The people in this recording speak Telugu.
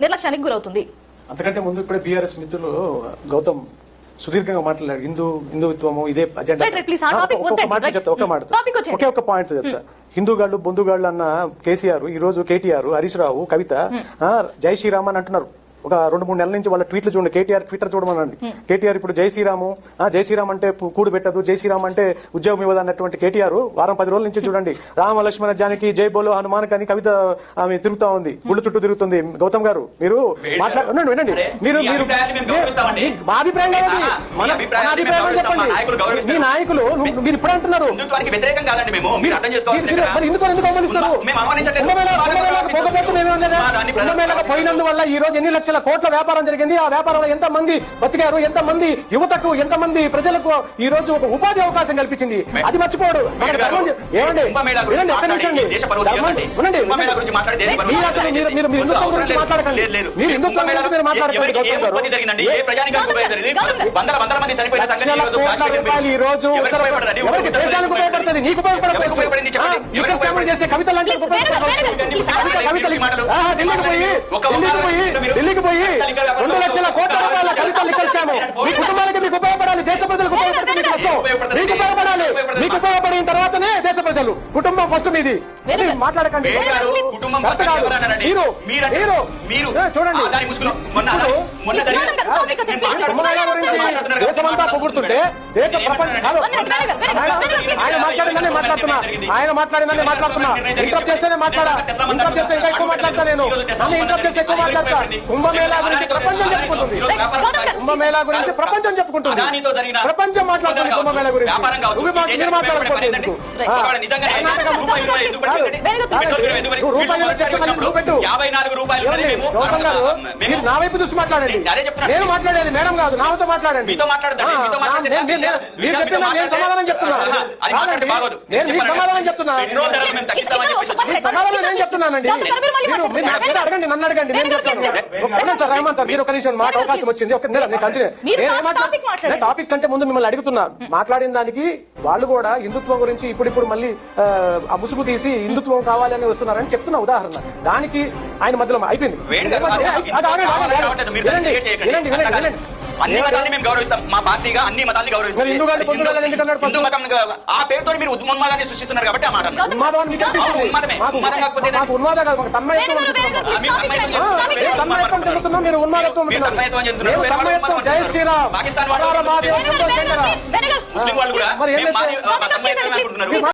నిర్లక్ష్యానికి గురవుతుంది. అంతకంటే ముందు ఇప్పుడే బీఆర్ఎస్ మిత్రులు గౌతమ్ సుదీర్ఘంగా మాట్లాడారు. హిందూ హిందుత్వము ఇదే అజెండా ఒక మాట. ఒకే ఒక పాయింట్ చెప్తా. హిందూగాళ్ళు బొందుగాళ్ళు అన్న కేసీఆర్ ఈ రోజు కేటీఆర్ హరీష్ రావు కవిత ఆ, జై శ్రీరామ్ అని అంటున్నారు. ఒక రెండు మూడు నెలల నుంచి వాళ్ళ ట్వీట్లు చూడండి. కేటీఆర్ ట్విట్టర్ చూడమనండి. కేటీఆర్ ఇప్పుడు జై శ్రీరాము ఆ, జై శ్రీరామ్ అంటే కూడు పెట్టదు. జై శ్రీరామ్ అంటే ఉద్యోగం ఇవ్వదు అన్నటువంటి కేటీఆర్ వారం పది రోజుల నుంచి చూడండి. రామ లక్ష్మణ జానికి జై బోలో హనుమాన్ అని కవిత ఆమె తిరుగుతా ఉంది. గుళ్ళు చుట్టూ తిరుగుతుంది. గౌతమ్ గారు మీరు మాట్లాడ వినండి మీరు మీ మీరు. మా అభిప్రాయం మీ మన అభిప్రాయం చెప్పండి. నాయకులు. మీ మీరు ఇప్పుడు అంటున్నారు. వ్యతిరేకం కాదండి మేము. మీరు అర్థం ఎందుకు అవమానిస్తారు? కుంభమేళాకు పోకపోతే కుంభమేళాకు పోయినందువల్ల ఈ రోజు ఎన్ని లక్షల కోట్ల వ్యాపారం జరిగింది ఆ వ్యాపారంలో ఎంత మంది బతికారు ఎంత మంది యువతకు ఎంత మంది ప్రజలకు ఈ రోజు ఒక ఉపాధి అవకాశం కల్పించింది అది మర్చిపోడు ఏమండి మీరు హిందుత్వం గురించి మాట్లాడకండి. మీరు హిందుత్వం గురించి మీరు మాట్లాడకండి ఈ లక్షల రోజు ఎవరికి. దేశానికి ఉపయోగపడుతుంది నీకు ఉపయోగపడింది యుద్ధ చేసే కవితలు అంటే కవితలు ఢిల్లీకి పోయి ఢిల్లీకి పోయి మీరు- ఢిల్లీకి పోయి రెండు లక్షల కోట్ల రూపాయల కవిత లిక్కర్ స్కామ్ మీ కుటుంబానికి మీకు ఉపయోగపడాలి దేశ ప్రజలకు ఉపయోగపడుతుంది మీకు ఉపయోగపడాలి. మీకు ఉపయోగపడిన తర్వాతనే దేశ ప్రజలు కుటుంబం ఫస్ట్ మీది. మాట్లాడకండి? మీరు మీరు చూడండి. కుంభమేళా. కుంభమేళా దేశమంతా పొగుడుతుంటే దేశ ప్రపంచం ఆయన మాట్లాడిందని మాట్లాడుతున్నా. ఆయన మాట్లాడిందని మాట్లాడుతున్నా. ఇంటరప్ట్ చేస్తేనే మాట్లాడా? ఇంటరప్ట్ చేస్తే ఇంకా ఎక్కువ మాట్లాడతా నేను నన్ను ఇంటరప్ట్ చేస్తే ఎక్కువ మాట్లాడతా. కుంభమేళా గురించి ప్రపంచం చెప్పుకుంటుంది. కుంభమేళా గురించి ప్రపంచం చెప్పుకుంటుంది. ప్రపంచం మాట్లాడుతుంది కావచ్చు, కుంభమేళా గురించి. రూపాయలు నా వైపు చూసి మాట్లాడండి. నేను మాట్లాడేది మేడం కాదు నాతో మాట్లాడండి. సమాధానం చెప్తున్నా. నేను మీకు. సమాధానం చెప్తున్నా. సమాధానం నేను చెప్తున్నానండి. మీరు అడగండి నన్ను అడగండి. నేను చెప్తాను. సార్ రహమాన్ సార్ మీరు ఒక నిమిషం మాట అవకాశం వచ్చింది. ఒక నేను కంటిన్యూ టాపిక్ కంటే ముందు మిమ్మల్ని అడుగుతున్నా. మాట్లాడిన దానికి వాళ్ళు కూడా హిందుత్వం గురించి ఇప్పుడిప్పుడు మళ్ళీ ముసుగు తీసి హిందుత్వం కావాలని వస్తున్నారని చెప్తున్న. ఉదాహరణ. దానికి ఆయన మధ్యలో అయిపోయింది. అన్ని మతాన్ని మేము గౌరవిస్తాం. మా పార్టీగా అన్ని మతాన్ని గౌరవిస్తాం హిందూ మతం ఆ పేరుతో మీరు ఉన్మాదాన్ని సృష్టిస్తున్నారు కాబట్టి ఆ మాట పాకిస్తాన్ వాళ్ళు కూడా